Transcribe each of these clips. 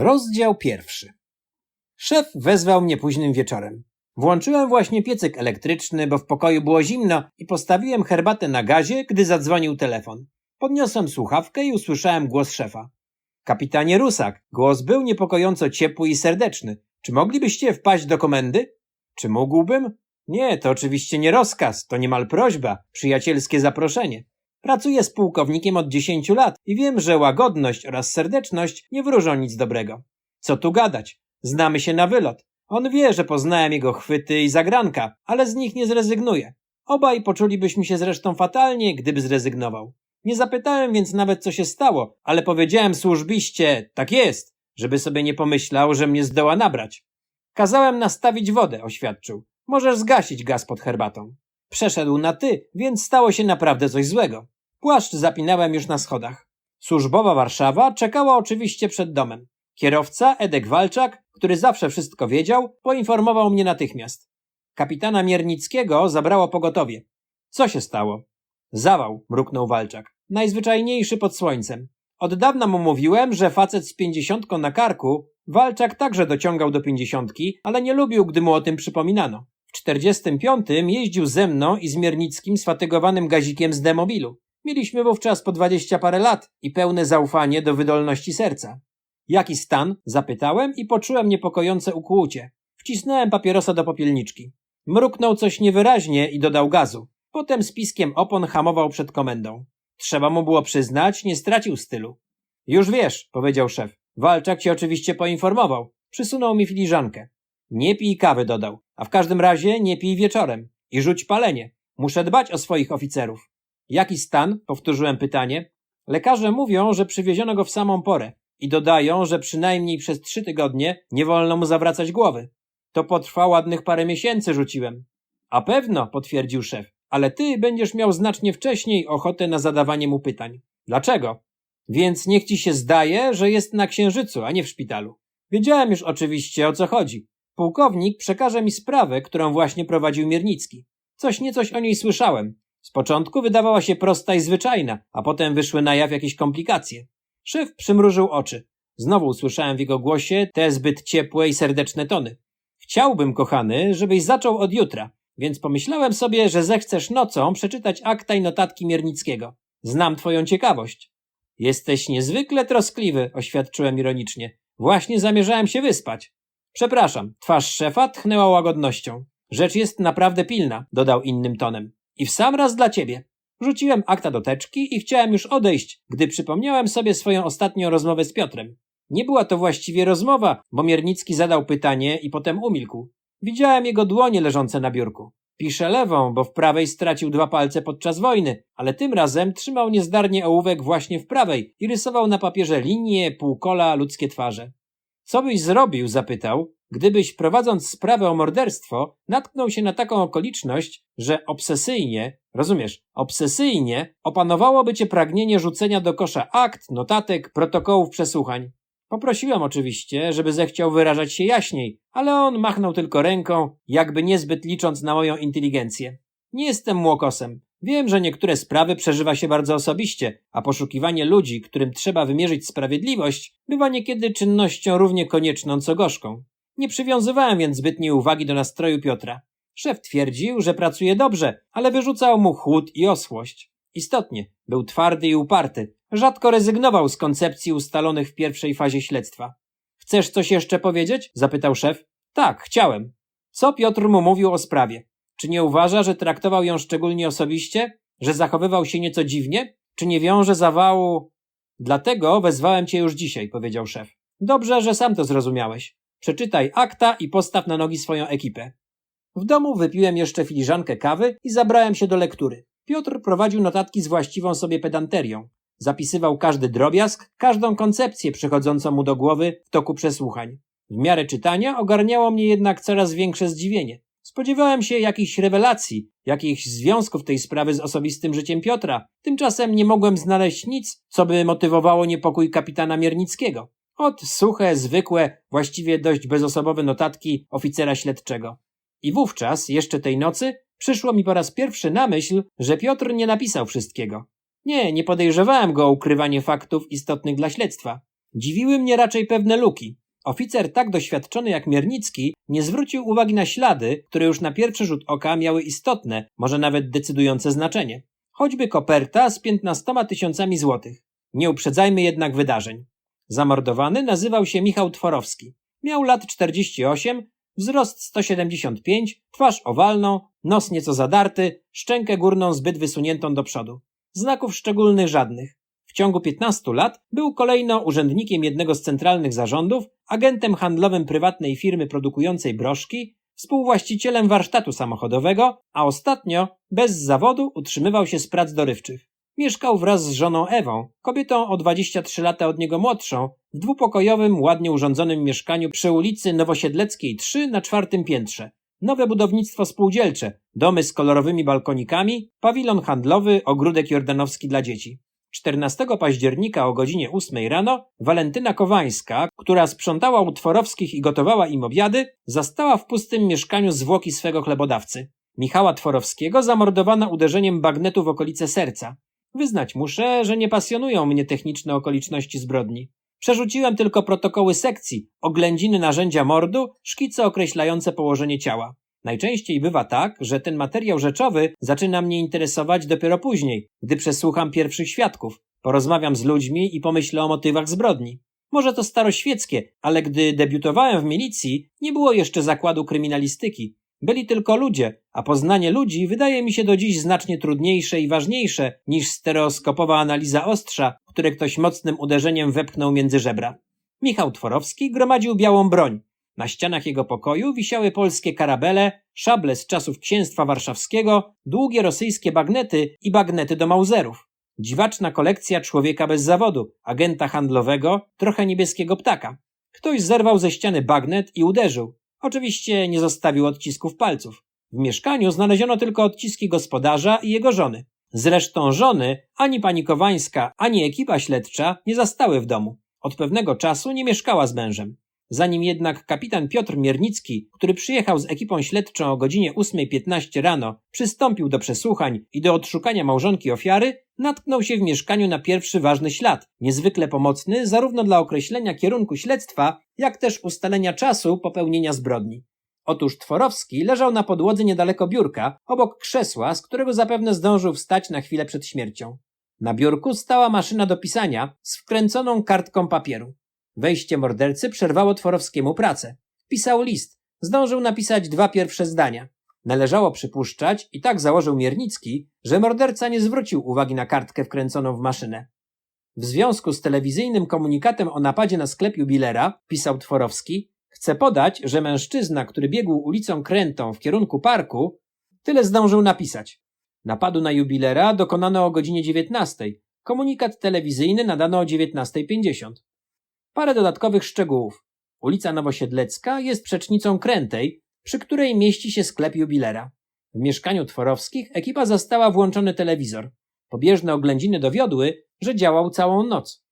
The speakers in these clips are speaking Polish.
Rozdział pierwszy. Szef wezwał mnie późnym wieczorem. Włączyłem właśnie piecyk elektryczny, bo w pokoju było zimno i postawiłem herbatę na gazie, gdy zadzwonił telefon. Podniosłem słuchawkę i usłyszałem głos szefa. Kapitanie Rusak, głos był niepokojąco ciepły i serdeczny. Czy moglibyście wpaść do komendy? Czy mógłbym? Nie, to oczywiście nie rozkaz, to niemal prośba, przyjacielskie zaproszenie. Pracuję z pułkownikiem od 10 lat i wiem, że łagodność oraz serdeczność nie wróżą nic dobrego. Co tu gadać? Znamy się na wylot. On wie, że poznałem jego chwyty i zagranka, ale z nich nie zrezygnuje. Obaj poczulibyśmy się zresztą fatalnie, gdyby zrezygnował. Nie zapytałem więc nawet, co się stało, ale powiedziałem służbiście, tak jest, żeby sobie nie pomyślał, że mnie zdoła nabrać. Kazałem nastawić wodę, oświadczył. Możesz zgasić gaz pod herbatą. Przeszedł na ty, więc stało się naprawdę coś złego. Płaszcz zapinałem już na schodach. Służbowa Warszawa czekała oczywiście przed domem. Kierowca, Edek Walczak, który zawsze wszystko wiedział, poinformował mnie natychmiast. Kapitana Miernickiego zabrało pogotowie. Co się stało? Zawał, mruknął Walczak. Najzwyczajniejszy pod słońcem. Od dawna mu mówiłem, że facet z pięćdziesiątką na karku, Walczak także dociągał do pięćdziesiątki, ale nie lubił, gdy mu o tym przypominano. W czterdziestym piątym jeździł ze mną i z Miernickim sfatygowanym gazikiem z demobilu. Mieliśmy wówczas po dwadzieścia parę lat i pełne zaufanie do wydolności serca. Jaki stan? Zapytałem i poczułem niepokojące ukłucie. Wcisnąłem papierosa do popielniczki. Mruknął coś niewyraźnie i dodał gazu. Potem z piskiem opon hamował przed komendą. Trzeba mu było przyznać, nie stracił stylu. Już wiesz, powiedział szef. Walczak cię oczywiście poinformował. Przysunął mi filiżankę. Nie pij kawy, dodał. A w każdym razie nie pij wieczorem. I rzuć palenie. Muszę dbać o swoich oficerów. Jaki stan? Powtórzyłem pytanie. Lekarze mówią, że przywieziono go w samą porę i dodają, że przynajmniej przez trzy tygodnie nie wolno mu zawracać głowy. To potrwa ładnych parę miesięcy, rzuciłem. A pewno, potwierdził szef, ale ty będziesz miał znacznie wcześniej ochotę na zadawanie mu pytań. Dlaczego? Więc niech ci się zdaje, że jest na księżycu, a nie w szpitalu. Wiedziałem już oczywiście o co chodzi. Pułkownik przekaże mi sprawę, którą właśnie prowadził Miernicki. Coś niecoś o niej słyszałem. Z początku wydawała się prosta i zwyczajna, a potem wyszły na jaw jakieś komplikacje. Szef przymrużył oczy. Znowu usłyszałem w jego głosie te zbyt ciepłe i serdeczne tony. Chciałbym, kochany, żebyś zaczął od jutra, więc pomyślałem sobie, że zechcesz nocą przeczytać akta i notatki Miernickiego. Znam twoją ciekawość. Jesteś niezwykle troskliwy, oświadczyłem ironicznie. Właśnie zamierzałem się wyspać. Przepraszam, twarz szefa tchnęła łagodnością. Rzecz jest naprawdę pilna, dodał innym tonem. I w sam raz dla ciebie. Rzuciłem akta do teczki i chciałem już odejść, gdy przypomniałem sobie swoją ostatnią rozmowę z Piotrem. Nie była to właściwie rozmowa, bo Miernicki zadał pytanie i potem umilkł. Widziałem jego dłonie leżące na biurku. Pisze lewą, bo w prawej stracił dwa palce podczas wojny, ale tym razem trzymał niezdarnie ołówek właśnie w prawej i rysował na papierze linie, półkola, ludzkie twarze. Co byś zrobił, zapytał, gdybyś prowadząc sprawę o morderstwo natknął się na taką okoliczność, że obsesyjnie, rozumiesz, obsesyjnie opanowałoby cię pragnienie rzucenia do kosza akt, notatek, protokołów przesłuchań. Poprosiłem oczywiście, żeby zechciał wyrażać się jaśniej, ale on machnął tylko ręką, jakby niezbyt licząc na moją inteligencję. Nie jestem młokosem. Wiem, że niektóre sprawy przeżywa się bardzo osobiście, a poszukiwanie ludzi, którym trzeba wymierzyć sprawiedliwość, bywa niekiedy czynnością równie konieczną co gorzką. Nie przywiązywałem więc zbytniej uwagi do nastroju Piotra. Szef twierdził, że pracuje dobrze, ale wyrzucał mu chłód i osłość. Istotnie, był twardy i uparty. Rzadko rezygnował z koncepcji ustalonych w pierwszej fazie śledztwa. Chcesz coś jeszcze powiedzieć? zapytał szef. Tak, chciałem. Co Piotr mu mówił o sprawie? Czy nie uważa, że traktował ją szczególnie osobiście? Że zachowywał się nieco dziwnie? Czy nie wiąże zawału? Dlatego wezwałem cię już dzisiaj, powiedział szef. Dobrze, że sam to zrozumiałeś. Przeczytaj akta i postaw na nogi swoją ekipę. W domu wypiłem jeszcze filiżankę kawy i zabrałem się do lektury. Piotr prowadził notatki z właściwą sobie pedanterią. Zapisywał każdy drobiazg, każdą koncepcję przychodzącą mu do głowy w toku przesłuchań. W miarę czytania ogarniało mnie jednak coraz większe zdziwienie. Spodziewałem się jakichś rewelacji, jakichś związków tej sprawy z osobistym życiem Piotra. Tymczasem nie mogłem znaleźć nic, co by motywowało niepokój kapitana Miernickiego. Od suche, zwykłe, właściwie dość bezosobowe notatki oficera śledczego. I wówczas, jeszcze tej nocy, przyszło mi po raz pierwszy na myśl, że Piotr nie napisał wszystkiego. Nie, nie podejrzewałem go o ukrywanie faktów istotnych dla śledztwa. Dziwiły mnie raczej pewne luki. Oficer tak doświadczony jak Miernicki nie zwrócił uwagi na ślady, które już na pierwszy rzut oka miały istotne, może nawet decydujące znaczenie. Choćby koperta z 15 tysiącami złotych. Nie uprzedzajmy jednak wydarzeń. Zamordowany nazywał się Michał Tworowski. Miał lat 48, wzrost 175, twarz owalną, nos nieco zadarty, szczękę górną zbyt wysuniętą do przodu. Znaków szczególnych żadnych. W ciągu 15 lat był kolejno urzędnikiem jednego z centralnych zarządów, agentem handlowym prywatnej firmy produkującej broszki, współwłaścicielem warsztatu samochodowego, a ostatnio bez zawodu utrzymywał się z prac dorywczych. Mieszkał wraz z żoną Ewą, kobietą o 23 lata od niego młodszą, w dwupokojowym, ładnie urządzonym mieszkaniu przy ulicy Nowosiedleckiej 3 na czwartym piętrze. Nowe budownictwo spółdzielcze, domy z kolorowymi balkonikami, pawilon handlowy, ogródek jordanowski dla dzieci. 14 października o godzinie 8 rano Walentyna Kowańska, która sprzątała Tworowskich i gotowała im obiady, zastała w pustym mieszkaniu zwłoki swego chlebodawcy. Michała Tworowskiego zamordowano uderzeniem bagnetu w okolice serca. Wyznać muszę, że nie pasjonują mnie techniczne okoliczności zbrodni. Przerzuciłem tylko protokoły sekcji, oględziny narzędzia mordu, szkice określające położenie ciała. Najczęściej bywa tak, że ten materiał rzeczowy zaczyna mnie interesować dopiero później, gdy przesłucham pierwszych świadków, porozmawiam z ludźmi i pomyślę o motywach zbrodni. Może to staroświeckie, ale gdy debiutowałem w milicji, nie było jeszcze zakładu kryminalistyki. Byli tylko ludzie, a poznanie ludzi wydaje mi się do dziś znacznie trudniejsze i ważniejsze niż stereoskopowa analiza ostrza, które ktoś mocnym uderzeniem wepchnął między żebra. Michał Tworowski gromadził białą broń. Na ścianach jego pokoju wisiały polskie karabele, szable z czasów księstwa warszawskiego, długie rosyjskie bagnety i bagnety do mauzerów. Dziwaczna kolekcja człowieka bez zawodu, agenta handlowego, trochę niebieskiego ptaka. Ktoś zerwał ze ściany bagnet i uderzył. Oczywiście nie zostawił odcisków palców. W mieszkaniu znaleziono tylko odciski gospodarza i jego żony. Zresztą żony ani pani Kowańska, ani ekipa śledcza nie zastały w domu. Od pewnego czasu nie mieszkała z mężem. Zanim jednak kapitan Piotr Miernicki, który przyjechał z ekipą śledczą o godzinie 8.15 rano, przystąpił do przesłuchań i do odszukania małżonki ofiary, natknął się w mieszkaniu na pierwszy ważny ślad, niezwykle pomocny zarówno dla określenia kierunku śledztwa, jak też ustalenia czasu popełnienia zbrodni. Otóż Tworowski leżał na podłodze niedaleko biurka, obok krzesła, z którego zapewne zdążył wstać na chwilę przed śmiercią. Na biurku stała maszyna do pisania z wkręconą kartką papieru. Wejście mordercy przerwało Tworowskiemu pracę. Pisał list. Zdążył napisać dwa pierwsze zdania. Należało przypuszczać, i tak założył Miernicki, że morderca nie zwrócił uwagi na kartkę wkręconą w maszynę. W związku z telewizyjnym komunikatem o napadzie na sklep jubilera, pisał Tworowski, chce podać, że mężczyzna, który biegł ulicą Krętą w kierunku parku, tyle zdążył napisać. Napadu na jubilera dokonano o godzinie 19. Komunikat telewizyjny nadano o 19.50. Parę dodatkowych szczegółów. Ulica Nowosiedlecka jest przecznicą Krętej, przy której mieści się sklep jubilera. W mieszkaniu Tworowskich ekipa zastała włączony telewizor. Pobieżne oględziny dowiodły, że działał całą noc.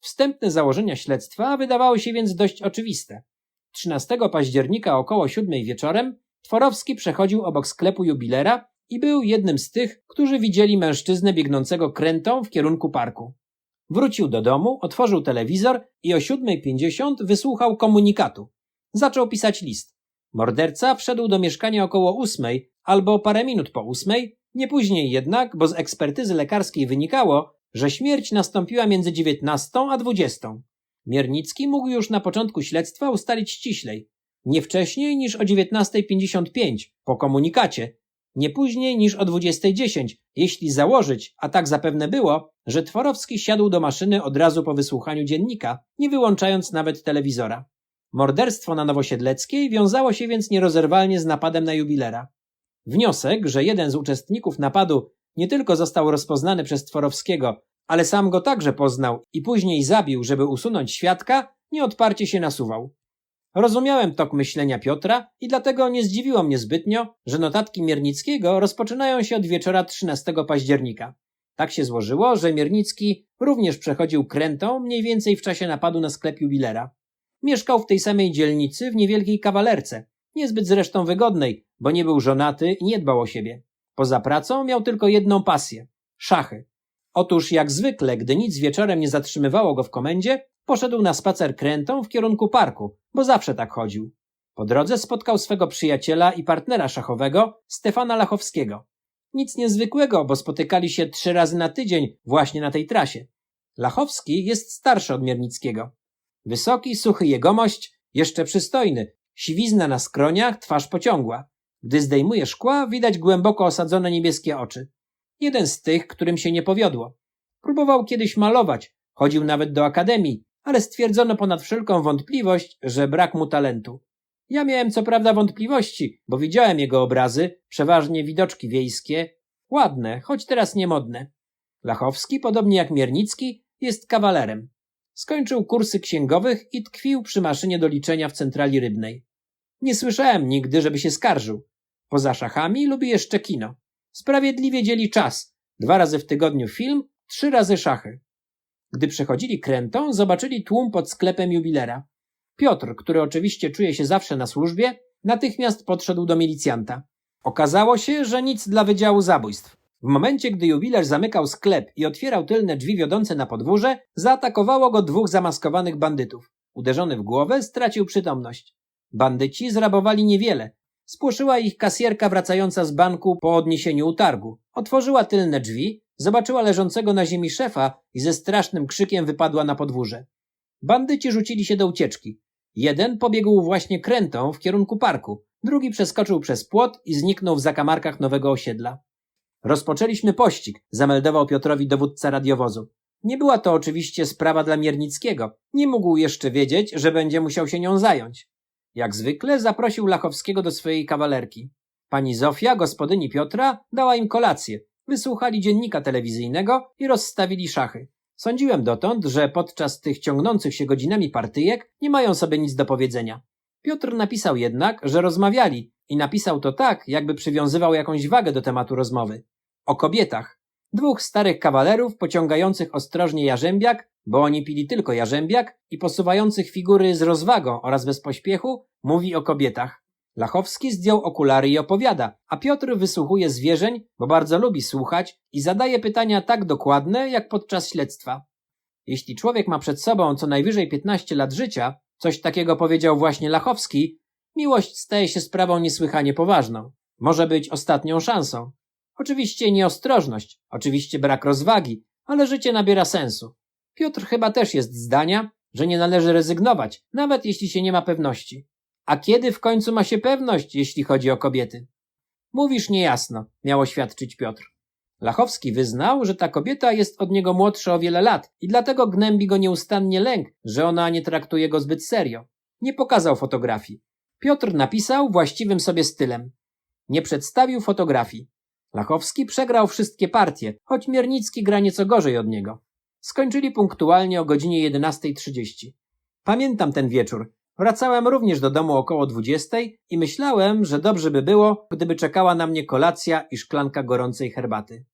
Wstępne założenia śledztwa wydawały się więc dość oczywiste. 13 października około siódmej wieczorem Tworowski przechodził obok sklepu jubilera i był jednym z tych, którzy widzieli mężczyznę biegnącego krętą w kierunku parku. Wrócił do domu, otworzył telewizor i o 7.50 wysłuchał komunikatu. Zaczął pisać list. Morderca wszedł do mieszkania około ósmej albo parę minut po ósmej, nie później jednak, bo z ekspertyzy lekarskiej wynikało, że śmierć nastąpiła między 19 a 20. Miernicki mógł już na początku śledztwa ustalić ściślej. Nie wcześniej niż o 19.55 po komunikacie, nie później niż o 20.10, jeśli założyć, a tak zapewne było, że Tworowski siadł do maszyny od razu po wysłuchaniu dziennika, nie wyłączając nawet telewizora. Morderstwo na Nowosiedleckiej wiązało się więc nierozerwalnie z napadem na jubilera. Wniosek, że jeden z uczestników napadu nie tylko został rozpoznany przez Tworowskiego, ale sam go także poznał i później zabił, żeby usunąć świadka, nieodparcie się nasuwał. Rozumiałem tok myślenia Piotra i dlatego nie zdziwiło mnie zbytnio, że notatki Miernickiego rozpoczynają się od wieczora 13 października. Tak się złożyło, że Miernicki również przechodził krętą mniej więcej w czasie napadu na sklep jubilera. Mieszkał w tej samej dzielnicy w niewielkiej kawalerce, niezbyt zresztą wygodnej, bo nie był żonaty i nie dbał o siebie. Poza pracą miał tylko jedną pasję szachy. Otóż, jak zwykle, gdy nic wieczorem nie zatrzymywało go w komendzie, poszedł na spacer krętą w kierunku parku, bo zawsze tak chodził. Po drodze spotkał swego przyjaciela i partnera szachowego, Stefana Lachowskiego. Nic niezwykłego, bo spotykali się trzy razy na tydzień właśnie na tej trasie. Lachowski jest starszy od Miernickiego. Wysoki, suchy jegomość, jeszcze przystojny, siwizna na skroniach, twarz pociągła. Gdy zdejmuje szkła, widać głęboko osadzone niebieskie oczy. Jeden z tych, którym się nie powiodło. Próbował kiedyś malować, chodził nawet do akademii, ale stwierdzono ponad wszelką wątpliwość, że brak mu talentu. Ja miałem co prawda wątpliwości, bo widziałem jego obrazy, przeważnie widoczki wiejskie, ładne, choć teraz niemodne. Lachowski, podobnie jak Miernicki, jest kawalerem. Skończył kursy księgowych i tkwił przy maszynie do liczenia w centrali rybnej. Nie słyszałem nigdy, żeby się skarżył. Poza szachami lubi jeszcze kino. Sprawiedliwie dzieli czas. Dwa razy w tygodniu film, trzy razy szachy. Gdy przechodzili krętą, zobaczyli tłum pod sklepem jubilera. Piotr, który oczywiście czuje się zawsze na służbie, natychmiast podszedł do milicjanta. Okazało się, że nic dla Wydziału Zabójstw. W momencie, gdy jubiler zamykał sklep i otwierał tylne drzwi wiodące na podwórze, zaatakowało go dwóch zamaskowanych bandytów. Uderzony w głowę, stracił przytomność. Bandyci zrabowali niewiele. Spłoszyła ich kasjerka wracająca z banku po odniesieniu utargu. Otworzyła tylne drzwi, zobaczyła leżącego na ziemi szefa i ze strasznym krzykiem wypadła na podwórze. Bandyci rzucili się do ucieczki. Jeden pobiegł właśnie krętą w kierunku parku, drugi przeskoczył przez płot i zniknął w zakamarkach nowego osiedla. Rozpoczęliśmy pościg, zameldował Piotrowi dowódca radiowozu. Nie była to oczywiście sprawa dla Miernickiego. Nie mógł jeszcze wiedzieć, że będzie musiał się nią zająć. Jak zwykle zaprosił Lachowskiego do swojej kawalerki. Pani Zofia, gospodyni Piotra, dała im kolację. Wysłuchali dziennika telewizyjnego i rozstawili szachy. Sądziłem dotąd, że podczas tych ciągnących się godzinami partyjek nie mają sobie nic do powiedzenia. Piotr napisał jednak, że rozmawiali i napisał to tak, jakby przywiązywał jakąś wagę do tematu rozmowy. O kobietach. Dwóch starych kawalerów pociągających ostrożnie jarzębiak, bo oni pili tylko jarzębiak, i posuwających figury z rozwagą oraz bez pośpiechu, mówi o kobietach. Lachowski zdjął okulary i opowiada, a Piotr wysłuchuje zwierzeń, bo bardzo lubi słuchać i zadaje pytania tak dokładne, jak podczas śledztwa. Jeśli człowiek ma przed sobą co najwyżej 15 lat życia, coś takiego powiedział właśnie Lachowski, miłość staje się sprawą niesłychanie poważną. Może być ostatnią szansą. Oczywiście nieostrożność, oczywiście brak rozwagi, ale życie nabiera sensu. Piotr chyba też jest zdania, że nie należy rezygnować, nawet jeśli się nie ma pewności. A kiedy w końcu ma się pewność, jeśli chodzi o kobiety? Mówisz niejasno, miał oświadczyć Piotr. Lachowski wyznał, że ta kobieta jest od niego młodsza o wiele lat i dlatego gnębi go nieustannie lęk, że ona nie traktuje go zbyt serio. Nie pokazał fotografii. Piotr napisał właściwym sobie stylem. Nie przedstawił fotografii. Lachowski przegrał wszystkie partie, choć Miernicki gra nieco gorzej od niego. Skończyli punktualnie o godzinie 11.30. Pamiętam ten wieczór. Wracałem również do domu około 20 i myślałem, że dobrze by było, gdyby czekała na mnie kolacja i szklanka gorącej herbaty.